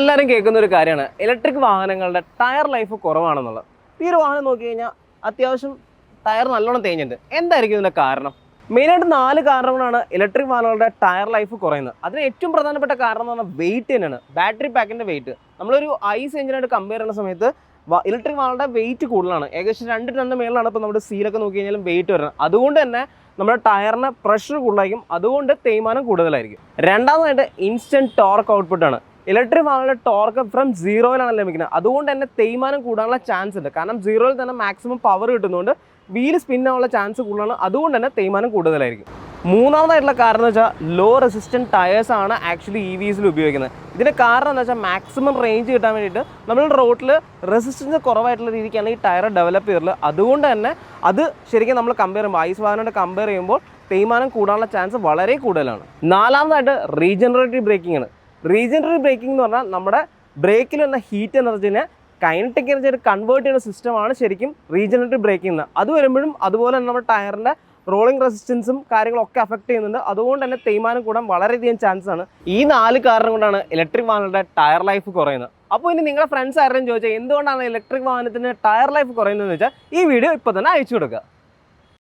നമ്മളെല്ലാവരും കേൾക്കുന്ന ഒരു കാര്യമാണ്. ഇലക്ട്രിക് വാഹനങ്ങളുടെ ടയർ ലൈഫ് കുറവാണെന്നുള്ളത്. ഈ ഒരു വാഹനം നോക്കി കഴിഞ്ഞാൽ അത്യാവശ്യം ടയർ നല്ലോണം തേഞ്ഞിട്ടുണ്ട്. എന്തായിരിക്കും ഇതിന്റെ കാരണം? മെയിനായിട്ട് നാല് കാരണങ്ങളാണ് ഇലക്ട്രിക് വാഹനങ്ങളുടെ ടയർ ലൈഫ് കുറയുന്നത്. അതിന് ഏറ്റവും പ്രധാനപ്പെട്ട കാരണം എന്ന് പറഞ്ഞാൽ വെയിറ്റ് തന്നെയാണ്. ബാറ്ററി പാക്കിന്റെ വെയിറ്റ് നമ്മളൊരു ഐസ് എഞ്ചിനായിട്ട് കമ്പയർ ചെയ്യുന്ന സമയത്ത് ഇലക്ട്രിക് വാഹനങ്ങളുടെ വെയിറ്റ് കൂടുതലാണ്. ഏകദേശം രണ്ട് രണ്ട് മേളിലാണ് ഇപ്പോൾ നമ്മുടെ സീലൊക്കെ നോക്കി കഴിഞ്ഞാലും വെയിറ്റ് വരുന്നത്. അതുകൊണ്ട് തന്നെ നമ്മുടെ ടയറിന് പ്രഷർ കൂടുതലായിരിക്കും. അതുകൊണ്ട് തേയ്മാനം കൂടുതലായിരിക്കും. രണ്ടാമതായിട്ട് ഇൻസ്റ്റന്റ് ടോർക്ക് ഔട്ട്പുട്ട് ആണ്. ഇലക്ട്രിക് വാഹനങ്ങളുടെ ടോർക്ക് ഫ്രം സീറോയിലാണ് ലഭിക്കുന്നത്. അതുകൊണ്ട് തന്നെ തേയ്മാനം കൂടാനുള്ള ചാൻസ് ഉണ്ട്. കാരണം സീറോയിൽ തന്നെ മാക്സിമം പവർ കിട്ടുന്നതുകൊണ്ട് വീൽ സ്പിൻ ആവാനുള്ള ചാൻസ് കൂടുതലാണ്. അതുകൊണ്ട് തന്നെ തേയ്മാനം കൂടുതലായിരിക്കും. മൂന്നാമതായിട്ടുള്ള കാരണം എന്ന് വെച്ചാൽ ലോ റെസിസ്റ്റന്റ് ടയേഴ്സ് ആണ് ആക്ച്വലി ഇ വിസിൽ ഉപയോഗിക്കുന്നത്. ഇതിന്റെ കാരണം എന്ന് വെച്ചാൽ മാക്സിമം റേഞ്ച് കിട്ടാൻ വേണ്ടിയിട്ട് നമ്മൾ റോഡിൽ റെസിസ്റ്റൻസ് കുറവായിട്ടുള്ള രീതിക്കാണ് ഈ ടയർ ഡെവലപ്പ് ചെയ്തിട്ടുള്ളത്. അതുകൊണ്ട് തന്നെ അത് ശരിക്കും നമ്മൾ കമ്പയർ ചെയ്യുമ്പോൾ ഐസ് വാഹനമായിട്ട് കമ്പയർ ചെയ്യുമ്പോൾ തേയ്മാനം കൂടാനുള്ള ചാൻസ് വളരെ കൂടുതലാണ്. നാലാമതായിട്ട് റീജനറേറ്റീവ് ബ്രേക്കിംഗ് ആണ്. റീജനറേറ്റീവ് ബ്രേക്കിംഗ് എന്ന് പറഞ്ഞാൽ നമ്മുടെ ബ്രേക്കിൽ വന്ന ഹീറ്റ് എനർജിനെ കൈനറ്റിക് എനർജി കൺവേർട്ട് ചെയ്യുന്ന സിസ്റ്റമാണ് ശരിക്കും റീജനറി ബ്രേക്കിംഗ് എന്ന്. അത് വരുമ്പോഴും അതുപോലെ തന്നെ നമ്മുടെ ടയറിന്റെ റോളിംഗ് റെസിസ്റ്റൻസും കാര്യങ്ങളൊക്കെ അഫക്റ്റ് ചെയ്യുന്നുണ്ട്. അതുകൊണ്ട് തന്നെ തേയ്മാനം കൂടാൻ വളരെയധികം ചാൻസ് ആണ്. ഈ നാല് കാരണം കൊണ്ടാണ് ഇലക്ട്രിക് വാഹനങ്ങളുടെ ടയർ ലൈഫ് കുറയുന്നത്. അപ്പോൾ ഇനി നിങ്ങളുടെ ഫ്രണ്ട്സ് ആരെങ്കിലും ചോദിച്ചാൽ എന്തുകൊണ്ടാണ് ഇലക്ട്രിക് വാഹനത്തിന് ടയർ ലൈഫ് കുറയുന്നതെന്ന് വെച്ചാൽ ഈ വീഡിയോ ഇപ്പോൾ തന്നെ അയച്ചു കൊടുക്കുക.